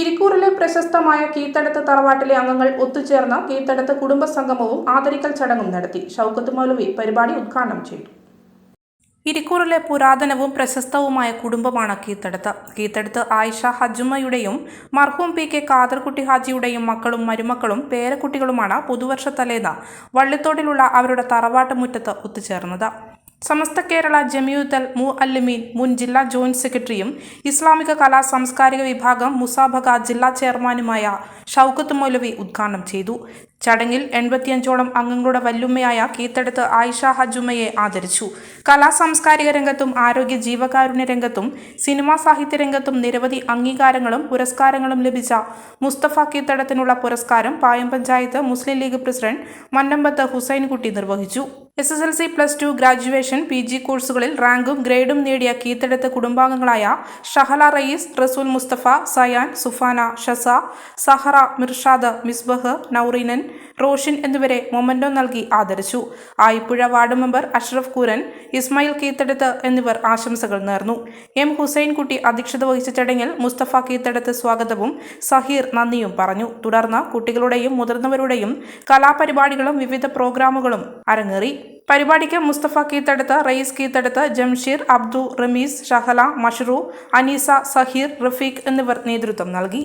ഇരിക്കൂറിലെ പ്രശസ്തമായ കീത്തടത്ത് തറവാട്ടിലെ അംഗങ്ങൾ ഒത്തുചേർന്ന് കീത്തടത്ത് കുടുംബസംഗമവും ആദരിക്കൽ ചടങ്ങും നടത്തി ഷൗക്കത്ത് മൗലവി പരിപാടി ഉദ്ഘാടനം ചെയ്തു. ഇരിക്കൂറിലെ പുരാതനവും പ്രശസ്തവുമായ കുടുംബമാണ് കീത്തടത്ത് കീത്തടത്ത് ആയിഷ ഹജുമയുടെയും മർഹൂം പി കെ കാദർകുട്ടി ഹാജിയുടെയും മക്കളും മരുമക്കളും പേരക്കുട്ടികളുമാണ് പുതുവർഷ തലേന്ന് വള്ളിത്തോടിലുള്ള അവരുടെ തറവാട്ട് മുറ്റത്ത് ഒത്തുചേർന്നത്. സമസ്ത കേരള ജമിയുത്തൽ മു അല്ലിമീൻ മുൻ ജില്ലാ ജോയിന്റ് സെക്രട്ടറിയും ഇസ്ലാമിക കലാ സാംസ്കാരിക വിഭാഗം മുസാബക ജില്ലാ ചെയർമാനുമായ ഷൗക്കത്ത് മൗലവി ഉദ്ഘാടനം ചെയ്തു. ചടങ്ങിൽ എൺപത്തിയഞ്ചോളം അംഗങ്ങളുടെ വല്ലുമ്മയായ കീത്തടുത്ത് ആയിഷ ഹജുമയെ ആദരിച്ചു. കലാ സാംസ്കാരിക രംഗത്തും ആരോഗ്യ ജീവകാരുണ്യ രംഗത്തും സിനിമാ സാഹിത്യ രംഗത്തും നിരവധി അംഗീകാരങ്ങളും പുരസ്കാരങ്ങളും ലഭിച്ച മുസ്തഫ കീത്തടത്തിനുള്ള പുരസ്കാരം പായം പഞ്ചായത്ത് മുസ്ലിം ലീഗ് പ്രസിഡന്റ് മന്നമ്പത്ത് ഹുസൈൻകുട്ടി നിർവഹിച്ചു. S S L C plus two graduation P G കോഴ്സുകളിൽ റാങ്കും ഗ്രേഡും നേടിയ കീത്തെടുത്ത കുടുംബാംഗങ്ങളായ ഷഹല റയീസ് റസൂൽ മുസ്തഫ സയാൻ സുഫാന ഷസ സഹറ മിർഷാദ് മിസ്ബഹ് നൌറീനൻ റോഷിൻ എന്നിവരെ മൊമന്റോ നൽകി ആദരിച്ചു. ആയിപ്പുഴ വാർഡ് മെമ്പർ അഷ്റഫ് കുരൻ ഇസ്മായിൽ കീത്തടത്ത് എന്നിവർ ആശംസകൾ നേർന്നു. എം ഹുസൈൻ കുട്ടി അധ്യക്ഷത വഹിച്ച ചടങ്ങിൽ മുസ്തഫ കീത്തടത്ത് സ്വാഗതവും സഹീർ നന്ദിയും പറഞ്ഞു. തുടർന്ന് കുട്ടികളുടെയും മുതിർന്നവരുടെയും കലാപരിപാടികളും വിവിധ പ്രോഗ്രാമുകളും അരങ്ങേറി. പരിപാടിക്ക് മുസ്തഫ കീത്തടുത്ത് റയീസ് കീത്തടുത്ത് ജംഷീർ അബ്ദു റമീസ് ഷഹല മഷ്റൂ അനീസ സഹീർ റഫീഖ് എന്നിവർ നേതൃത്വം നൽകി.